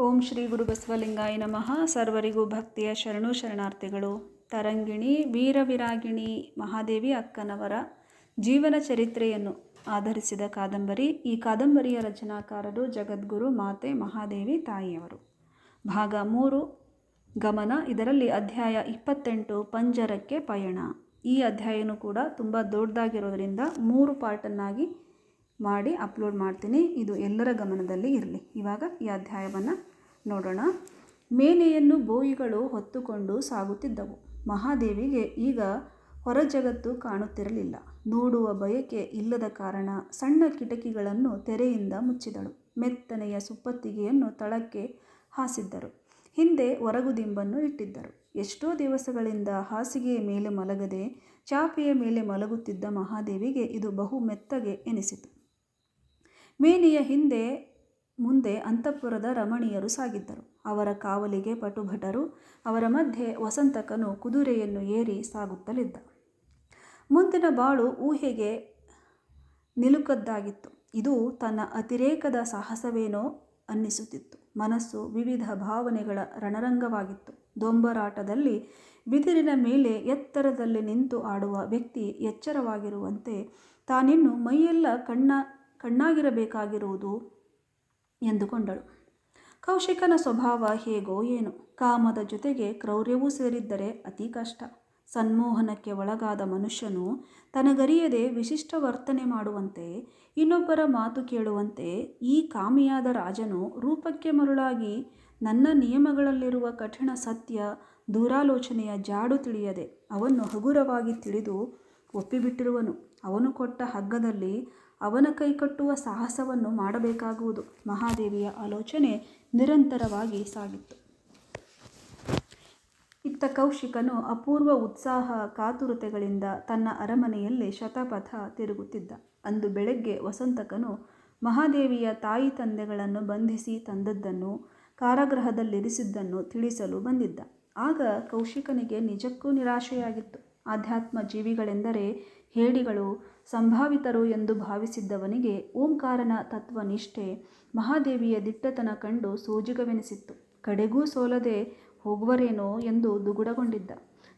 ಓಂ ಶ್ರೀ ಗುರು ಬಸವಲಿಂಗಾಯ ನಮಃ. ಸರ್ವರಿಗೂ ಭಕ್ತಿಯ ಶರಣು ಶರಣಾರ್ಥಿಗಳು. ತರಂಗಿಣಿ, ವೀರವಿರಾಗಿಣಿ, ಮಹಾದೇವಿ ಅಕ್ಕನವರ ಜೀವನ ಚರಿತ್ರೆಯನ್ನು ಆಧರಿಸಿದ ಕಾದಂಬರಿ, ಈ ಕಾದಂಬರಿಯ ರಚನಾಕಾರರು ಜಗದ್ಗುರು ಮಾತೆ ಮಹಾದೇವಿ ತಾಯಿಯವರು. ಭಾಗ ಮೂರು, ಗಮನ. ಇದರಲ್ಲಿ ಅಧ್ಯಾಯ ಇಪ್ಪತ್ತೆಂಟು, ಪಂಜರಕ್ಕೆ ಪಯಣ. ಈ ಅಧ್ಯಾಯನೂ ಕೂಡ ತುಂಬ ದೊಡ್ಡದಾಗಿರೋದ್ರಿಂದ ಮೂರು ಪಾರ್ಟನ್ನಾಗಿ ಮಾಡಿ ಅಪ್ಲೋಡ್ ಮಾಡ್ತೀನಿ. ಇದು ಎಲ್ಲರ ಗಮನದಲ್ಲಿ ಇರಲಿ. ಇವಾಗ ಈ ಅಧ್ಯಾಯವನ್ನು ನೋಡೋಣ. ಮೇನೆಯನ್ನು ಬೋಯಿಗಳು ಹೊತ್ತುಕೊಂಡು ಸಾಗುತ್ತಿದ್ದವು. ಮಹಾದೇವಿಗೆ ಈಗ ಹೊರ ಜಗತ್ತು ಕಾಣುತ್ತಿರಲಿಲ್ಲ. ನೋಡುವ ಬಯಕೆ ಇಲ್ಲದ ಕಾರಣ ಸಣ್ಣ ಕಿಟಕಿಗಳನ್ನು ತೆರೆಯಿಂದ ಮುಚ್ಚಿದಳು. ಮೆತ್ತನೆಯ ಸುಪ್ಪತ್ತಿಗೆಯನ್ನು ತಳಕ್ಕೆ ಹಾಸಿದ್ದರು. ಹಿಂದೆ ಹೊರಗುದಿಂಬನ್ನು ಇಟ್ಟಿದ್ದರು. ಎಷ್ಟೋ ದಿವಸಗಳಿಂದ ಹಾಸಿಗೆಯ ಮೇಲೆ ಮಲಗದೆ, ಚಾಪೆಯ ಮೇಲೆ ಮಲಗುತ್ತಿದ್ದ ಮಹಾದೇವಿಗೆ ಇದು ಬಹು ಮೆತ್ತಗೆ ಎನಿಸಿತು. ಮೇನೆಯ ಹಿಂದೆ ಮುಂದೆ ಅಂತಃಪುರದ ರಮಣೀಯರು ಸಾಗಿದ್ದರು. ಅವರ ಕಾವಲಿಗೆ ಪಟುಭಟರು, ಅವರ ಮಧ್ಯೆ ವಸಂತಕನು ಕುದುರೆಯನ್ನು ಏರಿ ಸಾಗುತ್ತಲಿದ್ದ. ಮುಂದಿನ ಬಾಳು ಊಹೆಗೆ ನಿಲುಕದ್ದಾಗಿತ್ತು. ಇದು ತನ್ನ ಅತಿರೇಕದ ಸಾಹಸವೇನೋ ಅನ್ನಿಸುತ್ತಿತ್ತು. ಮನಸ್ಸು ವಿವಿಧ ಭಾವನೆಗಳ ರಣರಂಗವಾಗಿತ್ತು. ದೊಂಬರಾಟದಲ್ಲಿ ಬಿದಿರಿನ ಮೇಲೆ ಎತ್ತರದಲ್ಲಿ ನಿಂತು ಆಡುವ ವ್ಯಕ್ತಿ ಎಚ್ಚರವಾಗಿರುವಂತೆ ತಾನಿನ್ನು ಮೈಯೆಲ್ಲ ಕಣ್ಣ ಕಣ್ಣಾಗಿರಬೇಕಾಗಿರುವುದು ಎಂದುಕೊಂಡಳು. ಕೌಶಿಕನ ಸ್ವಭಾವ ಹೇಗೋ ಏನು. ಕಾಮದ ಜೊತೆಗೆ ಕ್ರೌರ್ಯವೂ ಸೇರಿದ್ದರೆ ಅತಿ ಕಷ್ಟ. ಸನ್ಮೋಹನಕ್ಕೆ ಒಳಗಾದ ಮನುಷ್ಯನು ತನಗರಿಯದೆ ವಿಶಿಷ್ಟ ವರ್ತನೆ ಮಾಡುವಂತೆ, ಇನ್ನೊಬ್ಬರ ಮಾತು ಕೇಳುವಂತೆ ಈ ಕಾಮಿಯಾದ ರಾಜನು ರೂಪಕ್ಕೆ ಮರುಳಾಗಿ ನನ್ನ ನಿಯಮಗಳಲ್ಲಿರುವ ಕಠಿಣ ಸತ್ಯ, ದೂರಾಲೋಚನೆಯ ಜಾಡು ತಿಳಿಯದೆ, ಅವನ್ನು ಹಗುರವಾಗಿ ತಿಳಿದು ಒಪ್ಪಿಬಿಟ್ಟಿರುವನು. ಅವನು ಕೊಟ್ಟ ಹಗ್ಗದಲ್ಲಿ ಅವನ ಕೈ ಕಟ್ಟುವ ಸಾಹಸವನ್ನು ಮಾಡಬೇಕಾಗುವುದು. ಮಹಾದೇವಿಯ ಆಲೋಚನೆ ನಿರಂತರವಾಗಿ ಸಾಗಿತ್ತು. ಇತ್ತ ಕೌಶಿಕನು ಅಪೂರ್ವ ಉತ್ಸಾಹ ಕಾತುರತೆಗಳಿಂದ ತನ್ನ ಅರಮನೆಯಲ್ಲಿ ಶತಪಥ ತಿರುಗುತ್ತಿದ್ದ. ಅಂದು ಬೆಳಗ್ಗೆ ವಸಂತಕನು ಮಹಾದೇವಿಯ ತಾಯಿ ತಂದೆಗಳನ್ನು ಬಂಧಿಸಿ ತಂದದ್ದನ್ನು, ಕಾರಾಗೃಹದಲ್ಲಿರಿಸಿದ್ದನ್ನು ತಿಳಿಸಲು ಬಂದಿದ್ದ. ಆಗ ಕೌಶಿಕನಿಗೆ ನಿಜಕ್ಕೂ ನಿರಾಶೆಯಾಗಿತ್ತು. ಆಧ್ಯಾತ್ಮ ಜೀವಿಗಳೆಂದರೆ ಹೇಡಿಗಳು ಸಂಭಾವಿತರು ಎಂದು ಭಾವಿಸಿದ್ದವನಿಗೆ ಓಂಕಾರನ ತತ್ವನಿಷ್ಠೆ ಮಹಾದೇವಿಯ ದಿಟ್ಟತನ ಕಂಡು ಸೋಜಿಗವೆನಿಸಿತ್ತು. ಕಡೆಗೂ ಸೋಲದೆ ಹೋಗುವರೇನೋ ಎಂದು ದುಗುಡಗೊಂಡಿದ್ದ.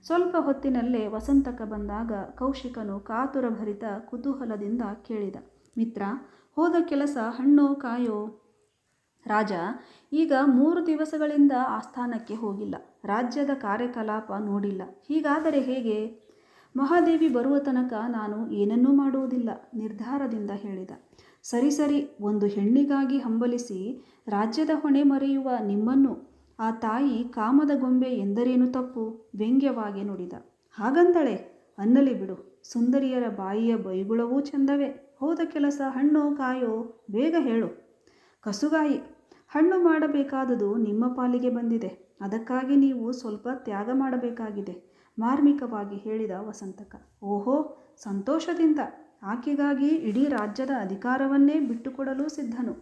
ಸ್ವಲ್ಪ ಹೊತ್ತಿನಲ್ಲೇ ವಸಂತಕ ಬಂದಾಗ ಕೌಶಿಕನು ಕಾತುರಭರಿತ ಕುತೂಹಲದಿಂದ ಕೇಳಿದ, ಮಿತ್ರ, ಹೋದ ಕೆಲಸ ಹಣ್ಣೋ ಕಾಯೋ? ರಾಜ, ಈಗ ಮೂರು ದಿವಸಗಳಿಂದ ಆಸ್ಥಾನಕ್ಕೆ ಹೋಗಿಲ್ಲ. ರಾಜ್ಯದ ಕಾರ್ಯಕಲಾಪ ನೋಡಿಲ್ಲ. ಹೀಗಾದರೆ ಹೇಗೆ? ಮಹಾದೇವಿ ಬರುವ ತನಕ ನಾನು ಏನನ್ನೂ ಮಾಡುವುದಿಲ್ಲ ನಿರ್ಧಾರದಿಂದ ಹೇಳಿದ. ಸರಿ ಸರಿ, ಒಂದು ಹೆಣ್ಣಿಗಾಗಿ ಹಂಬಲಿಸಿ ರಾಜ್ಯದ ಹೊಣೆ ಮರೆಯುವ ನಿಮ್ಮನ್ನು ಆ ತಾಯಿ ಕಾಮದ ಗೊಂಬೆ ಎಂದರೇನು ತಪ್ಪು? ವ್ಯಂಗ್ಯವಾಗಿ ನುಡಿದ. ಹಾಗಂದಳೆ ಅನ್ನಲಿ ಬಿಡು, ಸುಂದರಿಯರ ಬಾಯಿಯ ಬೈಗುಳವೂ ಚೆಂದವೇ. ಹೋದ ಕೆಲಸ, ಹಣ್ಣೋ, ಕಾಯೋ, ಬೇಗ ಹೇಳು. ಕಸುಗಾಯಿ, ಹಣ್ಣು ಮಾಡಬೇಕಾದುದು ನಿಮ್ಮ ಪಾಲಿಗೆ ಬಂದಿದೆ. ಅದಕ್ಕಾಗಿ ನೀವು ಸ್ವಲ್ಪ ತ್ಯಾಗ ಮಾಡಬೇಕಾಗಿದೆ. ಮಾರ್ಮಿಕವಾಗಿ ಹೇಳಿದ ವಸಂತಕ. ಓಹೋ, ಸಂತೋಷದಿಂದ ಆಕೆಗಾಗಿ ಇಡೀ ರಾಜ್ಯದ ಅಧಿಕಾರವನ್ನೇ ಬಿಟ್ಟುಕೊಡಲು ಸಿದ್ಧನು.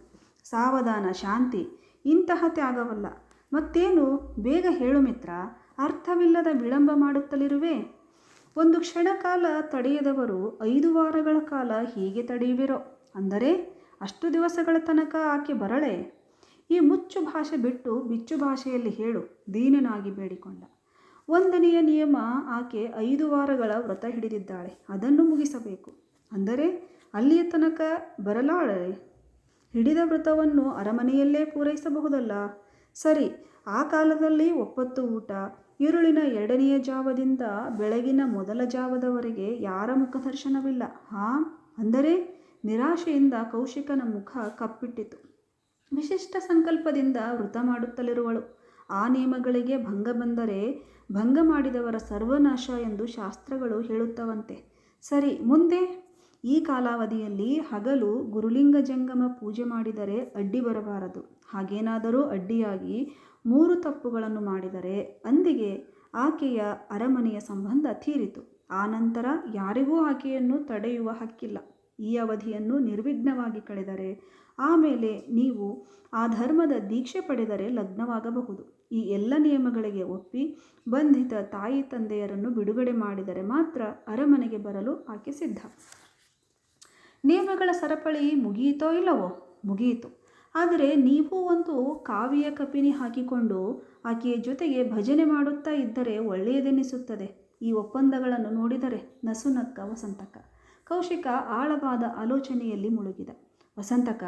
ಸಾವಧಾನ, ಶಾಂತಿ, ಇಂತಹ ತ್ಯಾಗವಲ್ಲ. ಮತ್ತೇನು? ಬೇಗ ಹೇಳು ಮಿತ್ರ, ಅರ್ಥವಿಲ್ಲದ ವಿಳಂಬ ಮಾಡುತ್ತಲಿರುವೆ. ಒಂದು ಕ್ಷಣಕಾಲ ತಡೆಯದವರು ಐದು ವಾರಗಳ ಕಾಲ ಹೀಗೆ ತಡೆಯುವಿರೋ? ಅಂದರೆ, ಅಷ್ಟು ದಿವಸಗಳ ತನಕ ಆಕೆ ಬರಳೆ? ಈ ಮುಚ್ಚು ಭಾಷೆ ಬಿಟ್ಟು ಬಿಚ್ಚು ಭಾಷೆಯಲ್ಲಿ ಹೇಳು, ದೀನನಾಗಿ ಬೇಡಿಕೊಂಡ. ಒಂದನೆಯ ನಿಯಮ, ಆಕೆ ಐದು ವಾರಗಳ ವ್ರತ ಹಿಡಿದಿದ್ದಾಳೆ. ಅದನ್ನು ಮುಗಿಸಬೇಕು. ಅಂದರೆ ಅಲ್ಲಿಯ ತನಕ ಬರಲಾಳೆ ಹಿಡಿದ ವ್ರತವನ್ನು ಅರಮನೆಯಲ್ಲೇ ಪೂರೈಸಬಹುದಲ್ಲ? ಸರಿ, ಆ ಕಾಲದಲ್ಲಿ ಒಪ್ಪತ್ತು ಊಟ ಇರುಳಿನ ಎರಡನೆಯ ಜಾವದಿಂದ ಬೆಳಗಿನ ಮೊದಲ ಜಾವದವರೆಗೆ ಯಾರ ಮುಖದರ್ಶನವಿಲ್ಲ ಹಾ? ಅಂದರೆ ನಿರಾಶೆಯಿಂದ ಕೌಶಿಕನ ಮುಖ ಕಪ್ಪಿಟ್ಟಿತು. ವಿಶಿಷ್ಟ ಸಂಕಲ್ಪದಿಂದ ವೃತ ಮಾಡುತ್ತಲಿರುವಳು. ಆ ನಿಯಮಗಳಿಗೆ ಭಂಗ ಬಂದರೆ ಭಂಗ ಮಾಡಿದವರ ಸರ್ವನಾಶ ಎಂದು ಶಾಸ್ತ್ರಗಳು ಹೇಳುತ್ತವಂತೆ. ಸರಿ, ಮುಂದೆ? ಈ ಕಾಲಾವಧಿಯಲ್ಲಿ ಹಗಲು ಗುರುಲಿಂಗ ಜಂಗಮ ಪೂಜೆ ಮಾಡಿದರೆ ಅಡ್ಡಿ ಬರಬಾರದು. ಹಾಗೇನಾದರೂ ಅಡ್ಡಿಯಾಗಿ ಮೂರು ತಪ್ಪುಗಳನ್ನು ಮಾಡಿದರೆ ಅಂದಿಗೆ ಆಕೆಯ ಅರಮನೆಯ ಸಂಬಂಧ ತೀರಿತು. ಆ ನಂತರ ಯಾರಿಗೂ ಆಕೆಯನ್ನು ತಡೆಯುವ ಹಕ್ಕಿಲ್ಲ. ಈ ಅವಧಿಯನ್ನು ನಿರ್ವಿಘ್ನವಾಗಿ ಕಳೆದರೆ ಆಮೇಲೆ ನೀವು ಆ ಧರ್ಮದ ದೀಕ್ಷೆ ಪಡೆದರೆ ಲಗ್ನವಾಗಬಹುದು. ಈ ಎಲ್ಲ ನಿಯಮಗಳಿಗೆ ಒಪ್ಪಿ ಬಂಧಿತ ತಾಯಿ ತಂದೆಯರನ್ನು ಬಿಡುಗಡೆ ಮಾಡಿದರೆ ಮಾತ್ರ ಅರಮನೆಗೆ ಬರಲು ಆಕೆ ಸಿದ್ಧ. ನಿಯಮಗಳ ಸರಪಳಿ ಮುಗಿಯಿತೋ ಇಲ್ಲವೋ? ಮುಗಿಯಿತು ಆದರೆ ನೀವು ಒಂದು ಕಾವಿಯ ಕಪಿನಿ ಹಾಕಿಕೊಂಡು ಆಕೆಯ ಜೊತೆಗೆ ಭಜನೆ ಮಾಡುತ್ತಾ ಇದ್ದರೆ ಒಳ್ಳೆಯದೆನಿಸುತ್ತದೆ. ಈ ಒಪ್ಪಂದಗಳನ್ನು ನೋಡಿದರೆ ನಸುನಕ್ಕ ವಸಂತಕ ಕೌಶಿಕ ಆಳವಾದ ಆಲೋಚನೆಯಲ್ಲಿ ಮುಳುಗಿದ. ವಸಂತಕ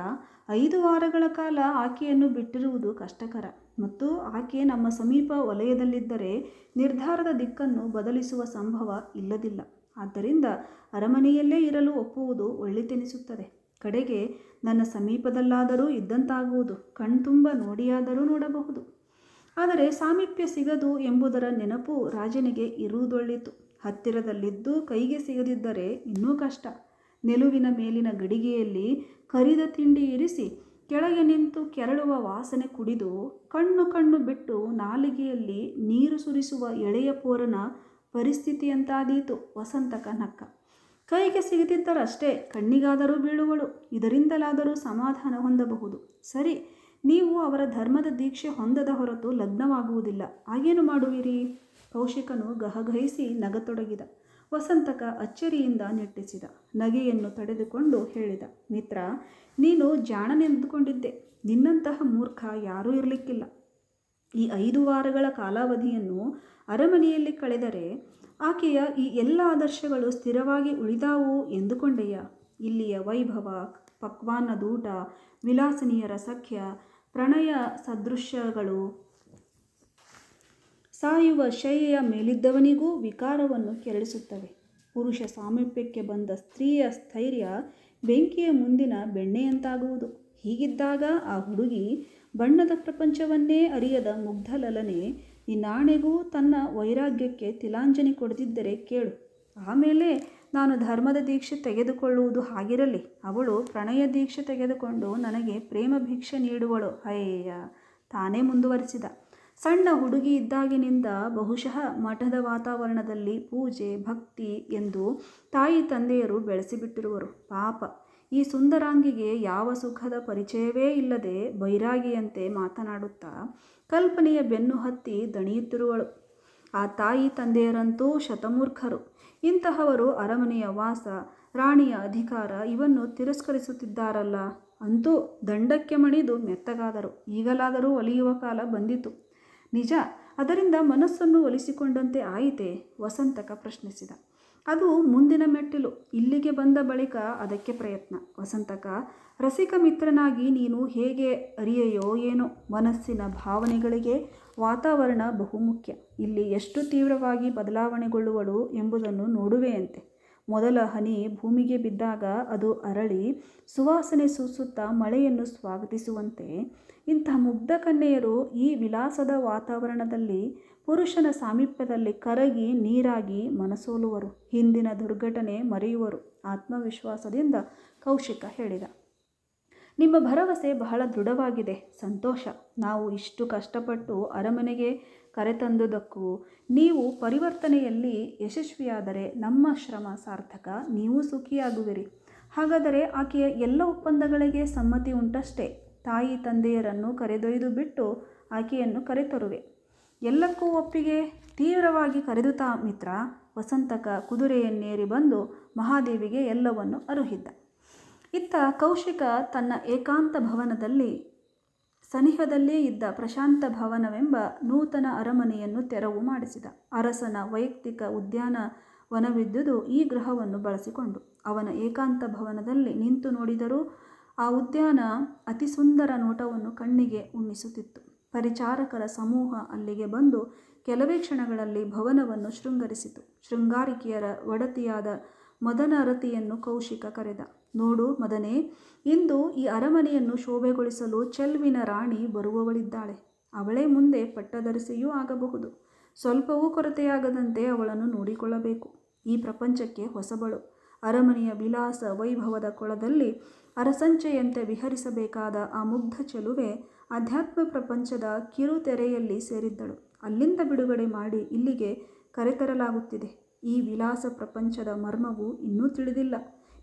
ಐದು ವಾರಗಳ ಕಾಲ ಆಕೆಯನ್ನು ಬಿಟ್ಟಿರುವುದು ಕಷ್ಟಕರ. ಮತ್ತು ಆಕೆ ನಮ್ಮ ಸಮೀಪ ವಲಯದಲ್ಲಿದ್ದರೆ ನಿರ್ಧಾರದ ದಿಕ್ಕನ್ನು ಬದಲಿಸುವ ಸಂಭವ ಇಲ್ಲದಿಲ್ಲ. ಆದ್ದರಿಂದ ಅರಮನೆಯಲ್ಲೇ ಇರಲು ಒಪ್ಪುವುದು ಒಳ್ಳೆತೆನಿಸುತ್ತದೆ. ಕಡೆಗೆ ನನ್ನ ಸಮೀಪದಲ್ಲಾದರೂ ಇದ್ದಂತಾಗುವುದು, ಕಣ್ತುಂಬ ನೋಡಿಯಾದರೂ ನೋಡಬಹುದು. ಆದರೆ ಸಾಮೀಪ್ಯ ಸಿಗದು ಎಂಬುದರ ನೆನಪು ರಾಜನಿಗೆ ಇರುವುದೊಳ್ಳಿತು. ಹತ್ತಿರದಲ್ಲಿದ್ದು ಕೈಗೆ ಸಿಗದಿದ್ದರೆ ಇನ್ನೂ ಕಷ್ಟ. ನಿಲುವಿನ ಮೇಲಿನ ಗಡಿಗೆಯಲ್ಲಿ ಕರಿದ ತಿಂಡಿ ಇರಿಸಿ ಕೆಳಗೆ ನಿಂತು ಕೆರಳುವ ವಾಸನೆ ಕುಡಿದು ಕಣ್ಣು ಕಣ್ಣು ಬಿಟ್ಟು ನಾಲಿಗೆಯಲ್ಲಿ ನೀರು ಸುರಿಸುವ ಎಳೆಯ ಪೋರನ ಪರಿಸ್ಥಿತಿಯಂತಾದೀತು ವಸಂತಕ ನಕ್ಕ. ಕೈಗೆ ಸಿಗದಿದ್ದರಷ್ಟೇ ಕಣ್ಣಿಗಾದರೂ ಬೀಳುವಳು, ಇದರಿಂದಲಾದರೂ ಸಮಾಧಾನ ಹೊಂದಬಹುದು. ಸರಿ, ನೀವು ಅವರ ಧರ್ಮದ ದೀಕ್ಷೆ ಹೊಂದದ ಹೊರತು ಲಗ್ನವಾಗುವುದಿಲ್ಲ. ಆಗೇನು ಮಾಡುವಿರಿ? ಕೌಶಿಕನು ಗಹಗಹಿಸಿ ನಗತೊಡಗಿದ. ವಸಂತಕ ಅಚ್ಚರಿಯಿಂದ ನೆಟ್ಟಿಸಿದ ನಗೆಯನ್ನು ತಡೆದುಕೊಂಡು ಹೇಳಿದ, ಮಿತ್ರ, ನೀನು ಜಾಣನೆಂದುಕೊಂಡಿದ್ದೆ. ನಿನ್ನಂತಹ ಮೂರ್ಖ ಯಾರೂ ಇರಲಿಕ್ಕಿಲ್ಲ. ಈ ಐದು ವಾರಗಳ ಕಾಲಾವಧಿಯನ್ನು ಅರಮನೆಯಲ್ಲಿ ಕಳೆದರೆ ಆಕೆಯ ಈ ಎಲ್ಲ ಆದರ್ಶಗಳು ಸ್ಥಿರವಾಗಿ ಉಳಿದಾವು ಎಂದುಕೊಂಡೆಯ? ಇಲ್ಲಿಯ ವೈಭವ ಪಕ್ವಾನದೂಟ ವಿಲಾಸನೀಯರ ಸಖ್ಯ ಪ್ರಣಯ ಸದೃಶ್ಯಗಳು ಸಾಯುವ ಶೈಯ ಮೇಲಿದ್ದವನಿಗೂ ವಿಕಾರವನ್ನು ಕೆರಳಿಸುತ್ತವೆ. ಪುರುಷ ಸಾಮೀಪ್ಯಕ್ಕೆ ಬಂದ ಸ್ತ್ರೀಯ ಸ್ಥೈರ್ಯ ಬೆಂಕಿಯ ಮುಂದಿನ ಬೆಣ್ಣೆಯಂತಾಗುವುದು. ಹೀಗಿದ್ದಾಗ ಆ ಹುಡುಗಿ ಬಣ್ಣದ ಪ್ರಪಂಚವನ್ನೇ ಅರಿಯದ ಮುಗ್ಧಲಲನೆ, ನಿನ್ನಾಣೆಗೂ ತನ್ನ ವೈರಾಗ್ಯಕ್ಕೆ ತಿಲಾಂಜನಿ ಕೊಡದಿದ್ದರೆ ಕೇಳು. ಆಮೇಲೆ ನಾನು ಧರ್ಮದ ದೀಕ್ಷೆ ತೆಗೆದುಕೊಳ್ಳುವುದು ಹಾಗಿರಲಿ. ಅವಳು ಪ್ರಣಯ ದೀಕ್ಷೆ ತೆಗೆದುಕೊಂಡು ನನಗೆ ಪ್ರೇಮ ಭಿಕ್ಷೆ ನೀಡುವಳು. ಅಯ್ಯ ತಾನೇ ಮುಂದುವರಿಸಿದ. ಸಣ್ಣ ಹುಡುಗಿ ಇದ್ದಾಗಿನಿಂದ ಬಹುಶಃ ಮಠದ ವಾತಾವರಣದಲ್ಲಿ ಪೂಜೆ, ಭಕ್ತಿ ಎಂದು ತಾಯಿ ತಂದೆಯರು ಬೆಳೆಸಿಬಿಟ್ಟಿರುವರು. ಪಾಪ. ಈ ಸುಂದರಾಂಗಿಗೆ ಯಾವ ಸುಖದ ಪರಿಚಯವೇ ಇಲ್ಲದೆ ಬೈರಾಗಿಯಂತೆ ಮಾತನಾಡುತ್ತಾ ಕಲ್ಪನೆಯ ಬೆನ್ನು ಹತ್ತಿ ದಣಿಯುತ್ತಿರುವಳು. ಆ ತಾಯಿ ತಂದೆಯರಂತೂ ಶತಮೂರ್ಖರು. ಇಂತಹವರು ಅರಮನೆಯ ವಾಸ, ರಾಣಿಯ ಅಧಿಕಾರ ಇವನ್ನು ತಿರಸ್ಕರಿಸುತ್ತಿದ್ದಾರಲ್ಲ. ಅಂತೂ ದಂಡಕ್ಕೆ ಮಣಿದು ಮೆತ್ತಗಾದರು. ಈಗಲಾದರೂ ಒಲಿಯುವ ಕಾಲ ಬಂದಿತು. ನಿಜ, ಅದರಿಂದ ಮನಸ್ಸನ್ನು ಒಲಿಸಿಕೊಂಡಂತೆ ಆಯಿತೆ? ವಸಂತಕ ಪ್ರಶ್ನಿಸಿದ. ಅದು ಮುಂದಿನ ಮೆಟ್ಟಿಲು, ಇಲ್ಲಿಗೆ ಬಂದ ಬಳಿಕ ಅದಕ್ಕೆ ಪ್ರಯತ್ನ. ವಸಂತಕ, ರಸಿಕ ಮಿತ್ರನಾಗಿ ನೀನು ಹೇಗೆ ಅರಿಯೆಯೋ ಏನೋ ಮನಸ್ಸಿನ ಭಾವನೆಗಳಿಗೆ ವಾತಾವರಣ ಬಹುಮುಖ್ಯ. ಇಲ್ಲಿ ಎಷ್ಟು ತೀವ್ರವಾಗಿ ಬದಲಾವಣೆಗೊಳ್ಳುವಳು ಎಂಬುದನ್ನು ನೋಡುವೆಯಂತೆ. ಮೊದಲ ಹನಿ ಭೂಮಿಗೆ ಬಿದ್ದಾಗ ಅದು ಅರಳಿ ಸುವಾಸನೆ ಸೂಸುತ್ತಾ ಮಳೆಯನ್ನು ಸ್ವಾಗತಿಸುವಂತೆ. ಇಂಥ ಮುಗ್ಧ ಕನ್ಯೆಯರು ಈ ವಿಲಾಸದ ವಾತಾವರಣದಲ್ಲಿ ಪುರುಷನ ಸಾಮೀಪ್ಯದಲ್ಲಿ ಕರಗಿ ನೀರಾಗಿ ಮನಸೋಲುವರು. ಹಿಂದಿನ ದುರ್ಘಟನೆ ಮರೆಯುವರು. ಆತ್ಮವಿಶ್ವಾಸದಿಂದ ಕೌಶಿಕ ಹೇಳಿದ. ನಿಮ್ಮ ಭರವಸೆ ಬಹಳ ದೃಢವಾಗಿದೆ. ಸಂತೋಷ. ನಾವು ಇಷ್ಟು ಕಷ್ಟಪಟ್ಟು ಅರಮನೆಗೆ ಕರೆತಂದುದಕ್ಕೂ ನೀವು ಪರಿವರ್ತನೆಯಲ್ಲಿ ಯಶಸ್ವಿಯಾದರೆ ನಮ್ಮ ಶ್ರಮ ಸಾರ್ಥಕ. ನೀವು ಸುಖಿಯಾಗುವಿರಿ. ಹಾಗಾದರೆ ಆಕೆಯ ಎಲ್ಲ ಒಪ್ಪಂದಗಳಿಗೆ ಸಮ್ಮತಿ ಉಂಟಷ್ಟೇ. ತಾಯಿ ತಂದೆಯರನ್ನು ಕರೆದೊಯ್ದು ಬಿಟ್ಟು ಆಕೆಯನ್ನು ಕರೆತರುವೆ ಎಲ್ಲಕ್ಕೂ ಒಪ್ಪಿಗೆ. ತೀವ್ರವಾಗಿ ಕರೆದುತಾ ಮಿತ್ರ. ವಸಂತಕ ಕುದುರೆಯನ್ನೇರಿ ಬಂದು ಮಹಾದೇವಿಗೆ ಎಲ್ಲವನ್ನು ಅರುಹಿದ್ದ. ಇತ್ತ ಕೌಶಿಕ ತನ್ನ ಏಕಾಂತ ಭವನದಲ್ಲಿ, ಸನಿಹದಲ್ಲೇ ಇದ್ದ ಪ್ರಶಾಂತ ಭವನವೆಂಬ ನೂತನ ಅರಮನೆಯನ್ನು ತೆರವು ಮಾಡಿಸಿದ. ಅರಸನ ವೈಯಕ್ತಿಕ ಉದ್ಯಾನ ವನವಿದ್ದುದು ಈ ಗ್ರಹವನ್ನು ಬಳಸಿಕೊಂಡು. ಅವನ ಏಕಾಂತ ಭವನದಲ್ಲಿ ನಿಂತು ನೋಡಿದರೂ ಆ ಉದ್ಯಾನ ಅತಿ ಸುಂದರ ನೋಟವನ್ನು ಕಣ್ಣಿಗೆ ಉಣ್ಣಿಸುತ್ತಿತ್ತು ಪರಿಚಾರಕರ ಸಮೂಹ ಅಲ್ಲಿಗೆ ಬಂದು ಕೆಲವೇ ಕ್ಷಣಗಳಲ್ಲಿ ಭವನವನ್ನು ಶೃಂಗರಿಸಿತು. ಶೃಂಗಾರಿಕೆಯರ ಒಡತಿಯಾದ ಮದನ ರತಿಯನ್ನು ಕೌಶಿಕ ಕರೆದ. ನೋಡು ಮದನೆ, ಇಂದು ಈ ಅರಮನೆಯನ್ನು ಶೋಭೆಗೊಳಿಸಲು ಚೆಲ್ವಿನ ರಾಣಿ ಬರುವವಳಿದ್ದಾಳೆ. ಅವಳೇ ಮುಂದೆ ಪಟ್ಟದರಿಸೆಯೂ ಆಗಬಹುದು. ಸ್ವಲ್ಪವೂ ಕೊರತೆಯಾಗದಂತೆ ಅವಳನ್ನು ನೋಡಿಕೊಳ್ಳಬೇಕು. ಈ ಪ್ರಪಂಚಕ್ಕೆ ಹೊಸಬಳು ಅರಮನೆಯ ವಿಲಾಸ ವೈಭವದ ಕೊಳದಲ್ಲಿ ಅರಸಂಚೆಯಂತೆ ವಿಹರಿಸಬೇಕಾದ ಆ ಮುಗ್ಧ ಚೆಲುವೆ ಅಧ್ಯಾತ್ಮ ಪ್ರಪಂಚದ ಕಿರುತೆರೆಯಲ್ಲಿ ಸೇರಿದ್ದಳು. ಅಲ್ಲಿಂದ ಬಿಡುಗಡೆ ಮಾಡಿ ಇಲ್ಲಿಗೆ ಕರೆತರಲಾಗುತ್ತಿದೆ. ಈ ವಿಲಾಸ ಪ್ರಪಂಚದ ಮರ್ಮವು ಇನ್ನೂ ತಿಳಿದಿಲ್ಲ.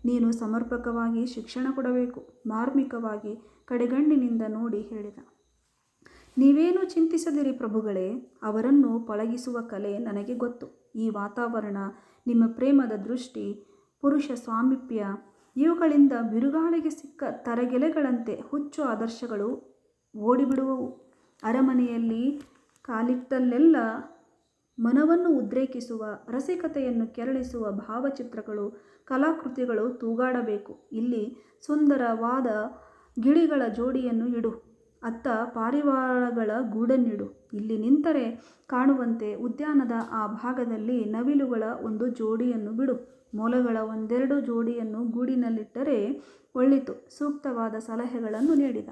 ನೀನು ಸಮರ್ಪಕವಾಗಿ ಶಿಕ್ಷಣ ಕೊಡಬೇಕು. ಮಾರ್ಮಿಕವಾಗಿ ಕಡೆಗಣ್ಣಿನಿಂದ ನೋಡಿ ಹೇಳಿದ. ನೀವೇನು ಚಿಂತಿಸದಿರಿ ಪ್ರಭುಗಳೇ, ಅವರನ್ನು ಪಳಗಿಸುವ ಕಲೆ ನನಗೆ ಗೊತ್ತು. ಈ ವಾತಾವರಣ, ನಿಮ್ಮ ಪ್ರೇಮದ ದೃಷ್ಟಿ, ಪುರುಷ ಸ್ವಾಮಿಪ್ಯ, ಇವುಗಳಿಂದ ಬಿರುಗಾಳಿಗೆ ಸಿಕ್ಕ ತರಗೆಲೆಗಳಂತೆ ಹುಚ್ಚು ಆದರ್ಶಗಳು ಓಡಿಬಿಡುವವು. ಅರಮನೆಯಲ್ಲಿ ಕಾಲಿಟ್ಟಲ್ಲೆಲ್ಲ ಮನವನ್ನು ಉದ್ರೇಕಿಸುವ, ರಸಿಕತೆಯನ್ನು ಕೆರಳಿಸುವ ಭಾವಚಿತ್ರಗಳು, ಕಲಾಕೃತಿಗಳು ತೂಗಾಡಬೇಕು. ಇಲ್ಲಿ ಸುಂದರವಾದ ಗಿಳಿಗಳ ಜೋಡಿಯನ್ನು ಇಡು. ಅತ್ತ ಪಾರಿವಾಳಗಳ ಗೂಡನ್ನಿಡು. ಇಲ್ಲಿ ನಿಂತರೆ ಕಾಣುವಂತೆ ಉದ್ಯಾನದ ಆ ಭಾಗದಲ್ಲಿ ನವಿಲುಗಳ ಒಂದು ಜೋಡಿಯನ್ನು ಬಿಡು. ಮೊಲಗಳ ಒಂದೆರಡು ಜೋಡಿಯನ್ನು ಗೂಡಿನಲ್ಲಿಟ್ಟರೆ ಒಳ್ಳಿತು. ಸೂಕ್ತವಾದ ಸಲಹೆಗಳನ್ನು ನೀಡಿದ.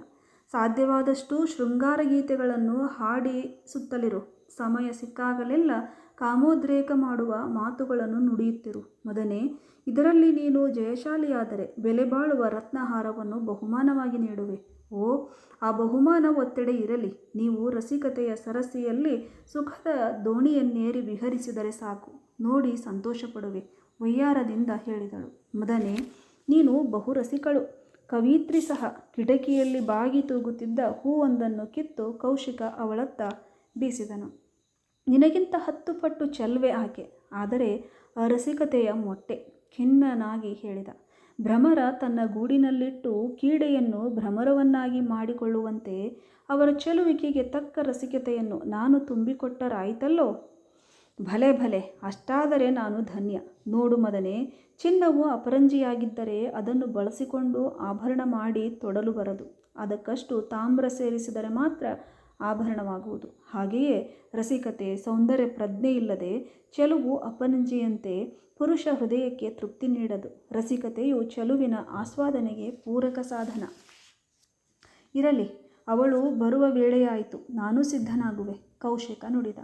ಸಾಧ್ಯವಾದಷ್ಟು ಶೃಂಗಾರ ಗೀತೆಗಳನ್ನು ಹಾಡಿಸುತ್ತಲಿರು ಸಮಯ ಸಿಕ್ಕಾಗಲೆಲ್ಲ ಕಾಮೋದ್ರೇಕ ಮಾಡುವ ಮಾತುಗಳನ್ನು ನುಡಿಯುತ್ತಿರು. ಮದನೆ, ಇದರಲ್ಲಿ ನೀನು ಜಯಶಾಲಿಯಾದರೆ ಬೆಲೆ ಬಾಳುವ ರತ್ನಹಾರವನ್ನು ಬಹುಮಾನವಾಗಿ ನೀಡುವೆ. ಓ, ಆ ಬಹುಮಾನ ಒತ್ತಡೆ ಇರಲಿ. ನೀವು ರಸಿಕತೆಯ ಸರಸಿಯಲ್ಲಿ ಸುಖದ ದೋಣಿಯನ್ನೇರಿ ವಿಹರಿಸಿದರೆ ಸಾಕು. ನೋಡಿ ಸಂತೋಷಪಡುವೆ, ವಯ್ಯಾರದಿಂದ ಹೇಳಿದಳು. ಮದನೆ, ನೀನು ಬಹು ರಸಿಕಳು ಕವಿತ್ರಿ ಸಹ ಕಿಟಕಿಯಲ್ಲಿ ಬಾಗಿ ತೂಗುತ್ತಿದ್ದ ಹೂವೊಂದನ್ನು ಕಿತ್ತು ಕೌಶಿಕ ಅವಳತ್ತ ಬೀಸಿದನು. ನಿನಗಿಂತ ಹತ್ತು ಪಟ್ಟು ಚೆಲ್ವೆ ಆಕೆ, ಆದರೆ ಅರಸಿಕತೆಯ ಮೊಟ್ಟೆ ಖಿನ್ನನಾಗಿ ಹೇಳಿದ. ಭ್ರಮರ ತನ್ನ ಗೂಡಿನಲ್ಲಿಟ್ಟು ಕೀಡೆಯನ್ನು ಭ್ರಮರವನ್ನಾಗಿ ಮಾಡಿಕೊಳ್ಳುವಂತೆ ಅವರ ಚೆಲುವಿಕೆಗೆ ತಕ್ಕ ರಸಿಕತೆಯನ್ನು ನಾನು ತುಂಬಿಕೊಟ್ಟರಾಯಿತಲ್ಲೋ? ಭಲೆ ಭಲೆ, ಅಷ್ಟಾದರೆ ನಾನು ಧನ್ಯ. ನೋಡು ಮದನೆ ಚಿನ್ನವು ಅಪರಂಜಿಯಾಗಿದ್ದರೆ ಅದನ್ನು ಬಳಸಿಕೊಂಡು ಆಭರಣ ಮಾಡಿ ತೊಡಲು ಬರದು. ಅದಕ್ಕಷ್ಟು ತಾಮ್ರ ಸೇರಿಸಿದರೆ ಮಾತ್ರ ಆಭರಣವಾಗುವುದು. ಹಾಗೆಯೇ ರಸಿಕತೆ, ಸೌಂದರ್ಯ, ಪ್ರಜ್ಞೆ ಇಲ್ಲದೆ ಚೆಲುವು ಅಪ್ಪನಂಜಿಯಂತೆ ಪುರುಷ ಹೃದಯಕ್ಕೆ ತೃಪ್ತಿ ನೀಡದು. ರಸಿಕತೆಯು ಚೆಲುವಿನ ಆಸ್ವಾದನೆಗೆ ಪೂರಕ ಸಾಧನ. ಇರಲಿ, ಅವಳು ಬರುವ ವೇಳೆಯಾಯಿತು. ನಾನು ಸಿದ್ಧನಾಗುವೆ. ಕೌಶಿಕ ನುಡಿದ.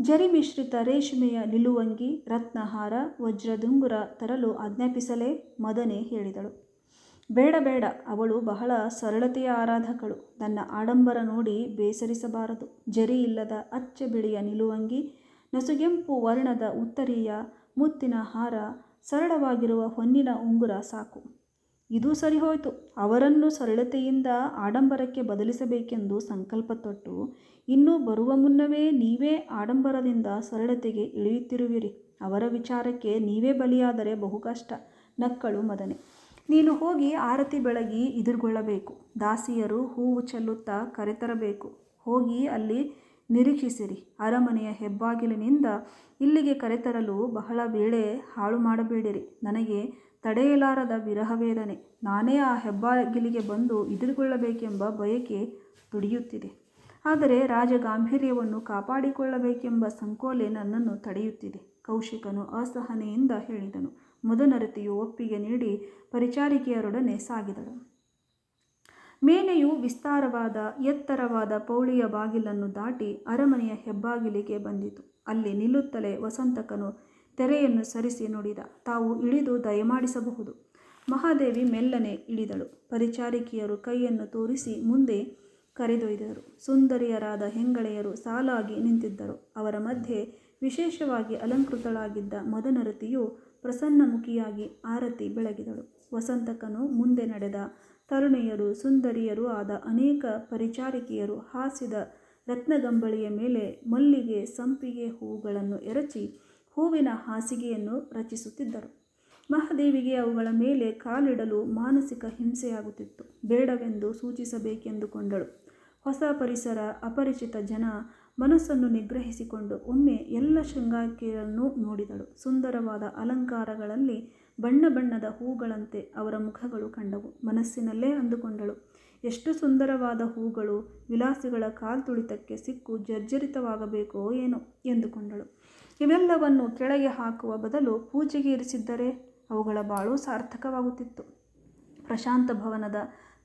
ಜರಿ ಮಿಶ್ರಿತ ರೇಷ್ಮೆಯ ನಿಲುವಂಗಿ, ರತ್ನಹಾರ, ವಜ್ರದುಂಗುರ ತರಲು ಆಜ್ಞಾಪಿಸಲೇ ಮದನೆ ಹೇಳಿದಳು. ಬೇಡ ಬೇಡ, ಅವಳು ಬಹಳ ಸರಳತೆಯ ಆರಾಧಕಳು. ನನ್ನ ಆಡಂಬರ ನೋಡಿ ಬೇಸರಿಸಬಾರದು. ಜರಿ ಇಲ್ಲದ ಅಚ್ಚ ಬಿಳಿಯ ನಿಲುವಂಗಿ, ನಸುಗೆಂಪು ವರ್ಣದ ಉತ್ತರೀಯ ಮುತ್ತಿನ ಹಾರ, ಸರಳವಾಗಿರುವ ಹೊನ್ನಿನ ಉಂಗುರ ಸಾಕು. ಇದು ಸರಿಹೋಯ್ತು ಅವರನ್ನು ಸರಳತೆಯಿಂದ ಆಡಂಬರಕ್ಕೆ ಬದಲಿಸಬೇಕೆಂದು ಸಂಕಲ್ಪ ತೊಟ್ಟು, ಇನ್ನೂ ಬರುವ ಮುನ್ನವೇ ನೀವೇ ಆಡಂಬರದಿಂದ ಸರಳತೆಗೆ ಇಳಿಯುತ್ತಿರುವಿರಿ. ಅವರ ವಿಚಾರಕ್ಕೆ ನೀವೇ ಬಲಿಯಾದರೆ ಬಹು ಕಷ್ಟ. ನಕ್ಕಳು ಮದನೆ. ನೀನು ಹೋಗಿ ಆರತಿ ಬೆಳಗಿ ಎದುರುಗೊಳ್ಳಬೇಕು ದಾಸಿಯರು ಹೂವು ಚೆಲ್ಲುತ್ತಾ ಕರೆತರಬೇಕು. ಹೋಗಿ ಅಲ್ಲಿ ನಿರೀಕ್ಷಿಸಿರಿ. ಅರಮನೆಯ ಹೆಬ್ಬಾಗಿಲಿನಿಂದ ಇಲ್ಲಿಗೆ ಕರೆತರಲು ಬಹಳ ವೇಳೆ ಹಾಳು ಮಾಡಬೇಡಿರಿ. ನನಗೆ ತಡೆಯಲಾರದ ವಿರಹ ವೇದನೆ ನಾನೇ ಆ ಹೆಬ್ಬಾಗಿಲಿಗೆ ಬಂದು ಎದುರುಗೊಳ್ಳಬೇಕೆಂಬ ಬಯಕೆ ತುಡಿಯುತ್ತಿದೆ. ಆದರೆ ರಾಜ ಗಾಂಭೀರ್ಯವನ್ನು ಕಾಪಾಡಿಕೊಳ್ಳಬೇಕೆಂಬ ಸಂಕೋಲೆ ನನ್ನನ್ನು ತಡೆಯುತ್ತಿದೆ. ಕೌಶಿಕನು ಅಸಹನೆಯಿಂದ ಹೇಳಿದನು. ಮುದನರತಿಯು ಒಪ್ಪಿಗೆ ನೀಡಿ ಪರಿಚಾರಿಕೆಯರೊಡನೆ ಸಾಗಿದಳು. ಮೇನೆಯು ವಿಸ್ತಾರವಾದ, ಎತ್ತರವಾದ ಪೌಳಿಯ ಬಾಗಿಲನ್ನು ದಾಟಿ ಅರಮನೆಯ ಹೆಬ್ಬಾಗಿಲಿಗೆ ಬಂದಿತು. ಅಲ್ಲಿ ನಿಲ್ಲುತ್ತಲೇ ವಸಂತಕನು ತೆರೆಯನ್ನು ಸರಿಸಿ ನುಡಿದ. ತಾವು ಇಳಿದು ದಯಮಾಡಿಸಬಹುದು. ಮಹಾದೇವಿ ಮೆಲ್ಲನೆ ಇಳಿದಳು. ಪರಿಚಾರಿಕೆಯರು ಕೈಯನ್ನು ತೋರಿಸಿ ಮುಂದೆ ಕರೆದೊಯ್ದರು. ಸುಂದರಿಯರಾದ ಹೆಂಗಳೆಯರು ಸಾಲಾಗಿ ನಿಂತಿದ್ದರು. ಅವರ ಮಧ್ಯೆ ವಿಶೇಷವಾಗಿ ಅಲಂಕೃತಳಾಗಿದ್ದ ಮದನರತಿಯು ಪ್ರಸನ್ನಮುಖಿಯಾಗಿ ಆರತಿ ಬೆಳಗಿದಳು. ವಸಂತಕನು ಮುಂದೆ ನಡೆದ ತರುಣೆಯರು, ಸುಂದರಿಯರೂ ಆದ ಅನೇಕ ಪರಿಚಾರಿಕೆಯರು ಹಾಸಿದ ರತ್ನಗಂಬಳಿಯ ಮೇಲೆ ಮಲ್ಲಿಗೆ ಸಂಪಿಗೆ ಹೂಗಳನ್ನು ಎರಚಿ ಹೂವಿನ ಹಾಸಿಗೆಯನ್ನು ರಚಿಸುತ್ತಿದ್ದರು. ಮಹಾದೇವಿಗೆ ಅವುಗಳ ಮೇಲೆ ಕಾಲಿಡಲು ಮಾನಸಿಕ ಹಿಂಸೆಯಾಗುತ್ತಿತ್ತು. ಬೇಡವೆಂದು ಸೂಚಿಸಬೇಕೆಂದುಕೊಂಡಳು. ಹೊಸ ಪರಿಸರ, ಅಪರಿಚಿತ ಜನ ಮನಸ್ಸನ್ನು ನಿಗ್ರಹಿಸಿಕೊಂಡು ಒಮ್ಮೆ ಎಲ್ಲ ಶೃಂಗಾರಿಕೆಯನ್ನು ನೋಡಿದಳು. ಸುಂದರವಾದ ಅಲಂಕಾರಗಳಲ್ಲಿ ಬಣ್ಣ ಬಣ್ಣದ ಹೂಗಳಂತೆ ಅವರ ಮುಖಗಳು ಕಂಡವು. ಮನಸ್ಸಿನಲ್ಲೇ ಅಂದುಕೊಂಡಳು. ಎಷ್ಟು ಸುಂದರವಾದ ಹೂಗಳು, ವಿಲಾಸಿಗಳ ಕಾಲ್ತುಳಿತಕ್ಕೆ ಸಿಕ್ಕು ಜರ್ಜರಿತವಾಗಬೇಕೋ ಏನೋ ಎಂದುಕೊಂಡಳು. ಇವೆಲ್ಲವನ್ನು ಕೆಳಗೆ ಹಾಕುವ ಬದಲು ಪೂಜೆಗೆ ಇರಿಸಿದ್ದರೆ ಅವುಗಳ ಬಾಳು ಸಾರ್ಥಕವಾಗುತ್ತಿತ್ತು. ಪ್ರಶಾಂತ ಭವನದ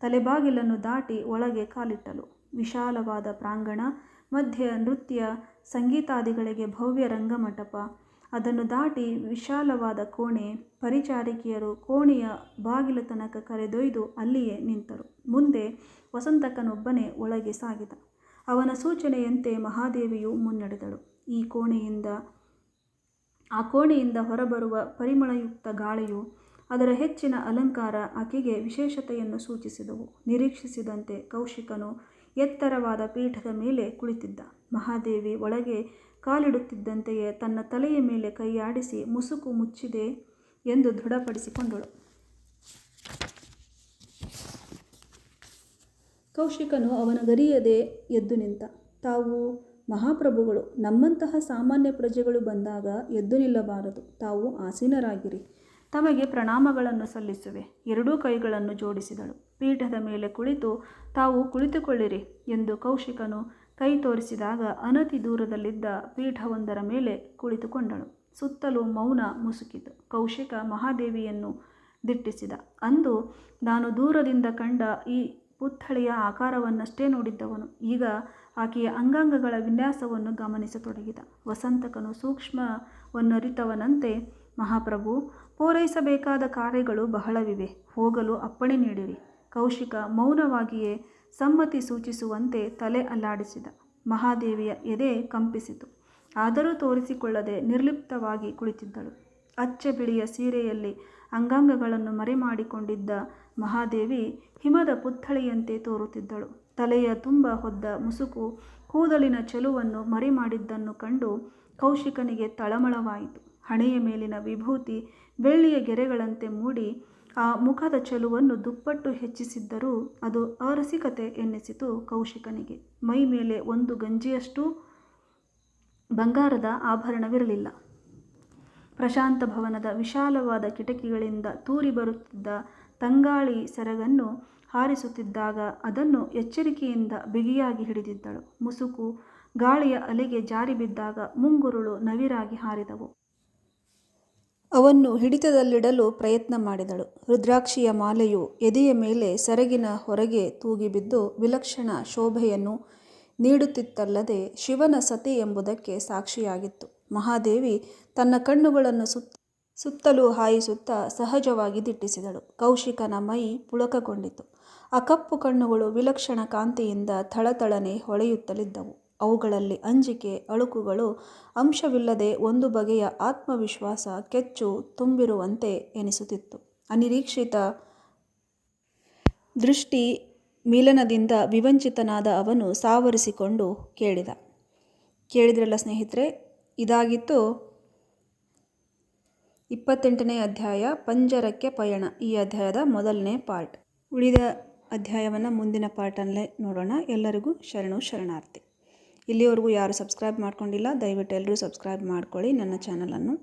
ತಲೆಬಾಗಿಲನ್ನು ದಾಟಿ ಒಳಗೆ ಕಾಲಿಟ್ಟಲು ವಿಶಾಲವಾದ ಪ್ರಾಂಗಣ ಮಧ್ಯ ನೃತ್ಯ ಸಂಗೀತಾದಿಗಳಿಗೆ ಭವ್ಯ ರಂಗಮಂಟಪ. ಅದನ್ನು ದಾಟಿ ವಿಶಾಲವಾದ ಕೋಣೆ ಪರಿಚಾರಿಕೆಯರು ಕೋಣೆಯ ಬಾಗಿಲು ತನಕ ಕರೆದೊಯ್ದು ಅಲ್ಲಿಯೇ ನಿಂತರು. ಮುಂದೆ ವಸಂತಕನೊಬ್ಬನೇ ಒಳಗೆ ಸಾಗಿದ. ಅವನ ಸೂಚನೆಯಂತೆ ಮಹಾದೇವಿಯು ಮುನ್ನಡೆದಳು. ಈ ಕೋಣೆಯಿಂದ, ಆ ಕೋಣೆಯಿಂದ ಹೊರಬರುವ ಪರಿಮಳಯುಕ್ತ ಗಾಳಿಯು ಅದರ ಹೆಚ್ಚಿನ ಅಲಂಕಾರ ಆಕೆಗೆ ವಿಶೇಷತೆಯನ್ನು ಸೂಚಿಸಿದವು. ನಿರೀಕ್ಷಿಸಿದಂತೆ ಕೌಶಿಕನು ಎತ್ತರವಾದ ಪೀಠದ ಮೇಲೆ ಕುಳಿತಿದ್ದ. ಮಹಾದೇವಿ ಒಳಗೆ ಕಾಲಿಡುತ್ತಿದ್ದಂತೆಯೇ ತನ್ನ ತಲೆಯ ಮೇಲೆ ಕೈಯಾಡಿಸಿ ಮುಸುಕು ಮುಚ್ಚಿದೆ ಎಂದು ದೃಢಪಡಿಸಿಕೊಂಡಳು. ಕೌಶಿಕನು ಅವನ ಗರಿಯದೆ ಎದ್ದು ನಿಂತ. ತಾವು ಮಹಾಪ್ರಭುಗಳು, ನಮ್ಮಂತಹ ಸಾಮಾನ್ಯ ಪ್ರಜೆಗಳು ಬಂದಾಗ ಎದ್ದು ನಿಲ್ಲಬಾರದು. ತಾವು ಆಸೀನರಾಗಿರಿ. ತಮಗೆ ಪ್ರಣಾಮಗಳನ್ನು ಸಲ್ಲಿಸುವೆ. ಎರಡೂ ಕೈಗಳನ್ನು ಜೋಡಿಸಿದಳು. ಪೀಠದ ಮೇಲೆ ಕುಳಿತು, ತಾವು ಕುಳಿತುಕೊಳ್ಳಿರಿ ಎಂದು ಕೌಶಿಕನು ಕೈ ತೋರಿಸಿದಾಗ ಅನತಿ ದೂರದಲ್ಲಿದ್ದ ಪೀಠವೊಂದರ ಮೇಲೆ ಕುಳಿತುಕೊಂಡಳು. ಸುತ್ತಲೂ ಮೌನ ಮುಸುಕಿತು. ಕೌಶಿಕ ಮಹಾದೇವಿಯನ್ನು ದಿಟ್ಟಿಸಿದ. ಅಂದು ನಾನು ದೂರದಿಂದ ಕಂಡ ಈ ಪುತ್ಥಳಿಯ ಆಕಾರವನ್ನಷ್ಟೇ ನೋಡಿದ್ದವನು. ಈಗ ಆಕೆಯ ಅಂಗಾಂಗಗಳ ವಿನ್ಯಾಸವನ್ನು ಗಮನಿಸತೊಡಗಿದ. ವಸಂತಕನು ಸೂಕ್ಷ್ಮವನ್ನರಿತವನಂತೆ ಮಹಾಪ್ರಭು, ಪೂರೈಸಬೇಕಾದ ಕಾರ್ಯಗಳು ಬಹಳವಿವೆ. ಹೋಗಲು ಅಪ್ಪಣೆ ನೀಡಿರಿ. ಕೌಶಿಕ ಮೌನವಾಗಿಯೇ ಸಮ್ಮತಿ ಸೂಚಿಸುವಂತೆ ತಲೆ ಅಲ್ಲಾಡಿಸಿದ. ಮಹಾದೇವಿಯ ಎದೆ ಕಂಪಿಸಿತು. ಆದರೂ ತೋರಿಸಿಕೊಳ್ಳದೆ ನಿರ್ಲಿಪ್ತವಾಗಿ ಕುಳಿತಿದ್ದಳು. ಅಚ್ಚ ಬಿಳಿಯ ಸೀರೆಯಲ್ಲಿ ಅಂಗಾಂಗಗಳನ್ನು ಮರೆಮಾಡಿಕೊಂಡಿದ್ದ ಮಹಾದೇವಿ ಹಿಮದ ಪುತ್ಥಳಿಯಂತೆ ತೋರುತ್ತಿದ್ದಳು. ತಲೆಯ ತುಂಬ ಹೊದ್ದ ಮುಸುಕು ಕೂದಲಿನ ಚೆಲುವನ್ನು ಮರೆಮಾಡಿದ್ದನ್ನು ಕಂಡು ಕೌಶಿಕನಿಗೆ ತಳಮಳವಾಯಿತು. ಹಣೆಯ ಮೇಲಿನ ವಿಭೂತಿ ಬೆಳ್ಳಿಯ ಗೆರೆಗಳಂತೆ ಮೂಡಿ ಆ ಮುಖದ ಚೆಲುವನ್ನು ದುಪ್ಪಟ್ಟು ಹೆಚ್ಚಿಸಿದ್ದರೂ ಅದು ಅರಸಿಕತೆ ಎನ್ನಿಸಿತು ಕೌಶಿಕನಿಗೆ. ಮೈ ಮೇಲೆ ಒಂದು ಗಂಜಿಯಷ್ಟು ಬಂಗಾರದ ಆಭರಣವಿರಲಿಲ್ಲ. ಪ್ರಶಾಂತ ಭವನದ ವಿಶಾಲವಾದ ಕಿಟಕಿಗಳಿಂದ ತೂರಿ ಬರುತ್ತಿದ್ದ ತಂಗಾಳಿ ಸೆರಗನ್ನು ಹಾರಿಸುತ್ತಿದ್ದಾಗ ಅದನ್ನು ಎಚ್ಚರಿಕೆಯಿಂದ ಬಿಗಿಯಾಗಿ ಹಿಡಿದಿದ್ದಳು. ಮುಸುಕು ಗಾಳಿಯ ಅಲೆಗೆ ಜಾರಿ ಬಿದ್ದಾಗ ಮುಂಗುರುಳು ನವಿರಾಗಿ ಹಾರಿದವು. ಅವನ್ನು ಹಿಡಿತದಲ್ಲಿಡಲು ಪ್ರಯತ್ನ ಮಾಡಿದಳು. ರುದ್ರಾಕ್ಷಿಯ ಮಾಲೆಯು ಎದೆಯ ಮೇಲೆ ಸೆರಗಿನ ಹೊರಗೆ ತೂಗಿಬಿದ್ದು ವಿಲಕ್ಷಣ ಶೋಭೆಯನ್ನು ನೀಡುತ್ತಿತ್ತಲ್ಲದೆ ಶಿವನ ಸತಿ ಎಂಬುದಕ್ಕೆ ಸಾಕ್ಷಿಯಾಗಿತ್ತು. ಮಹಾದೇವಿ ತನ್ನ ಕಣ್ಣುಗಳನ್ನು ಸುತ್ತ, ಸುತ್ತಲೂ ಹಾಯಿಸುತ್ತಾ ಸಹಜವಾಗಿ ದಿಟ್ಟಿಸಿದಳು. ಕೌಶಿಕನ ಮೈ ಪುಳಕಗೊಂಡಿತು. ಆ ಕಪ್ಪು ಕಣ್ಣುಗಳು ವಿಲಕ್ಷಣ ಕಾಂತಿಯಿಂದ ಥಳಥಳನೆ ಹೊಳೆಯುತ್ತಲಿದ್ದವು. ಅವುಗಳಲ್ಲಿ ಅಂಜಿಕೆ, ಅಳುಕುಗಳು, ಅಂಶವಿಲ್ಲದೆ ಒಂದು ಬಗೆಯ ಆತ್ಮವಿಶ್ವಾಸ ಕೆಚ್ಚು ತುಂಬಿರುವಂತೆ ಎನಿಸುತ್ತಿತ್ತು. ಅನಿರೀಕ್ಷಿತ ದೃಷ್ಟಿ ಮಿಲನದಿಂದ ವಿವಂಚಿತನಾದ ಅವನು ಸಾವರಿಸಿಕೊಂಡು ಕೇಳಿದ, ಕೇಳಿದ್ರಲ್ಲ ಸ್ನೇಹಿತರೆ, ಇದಾಗಿತ್ತು ಇಪ್ಪತ್ತೆಂಟನೇ ಅಧ್ಯಾಯ ಪಂಜರಕ್ಕೆ ಪಯಣ, ಈ ಅಧ್ಯಾಯದ ಮೊದಲನೇ ಪಾರ್ಟ್. ಉಳಿದ ಅಧ್ಯಾಯವನ್ನು ಮುಂದಿನ ಪಾರ್ಟಲ್ಲೇ ನೋಡೋಣ. ಎಲ್ಲರಿಗೂ ಶರಣು ಶರಣಾರ್ಥಿ. ಇಲ್ಲಿವರೆಗೂ ಯಾರು ಸಬ್ಸ್ಕ್ರೈಬ್ ಮಾಡ್ಕೊಂಡಿಲ್ಲ ದಯವಿಟ್ಟು ಎಲ್ಲರೂ ಸಬ್ಸ್ಕ್ರೈಬ್ ಮಾಡ್ಕೊಳ್ಳಿ ನನ್ನ ಚಾನಲನ್ನು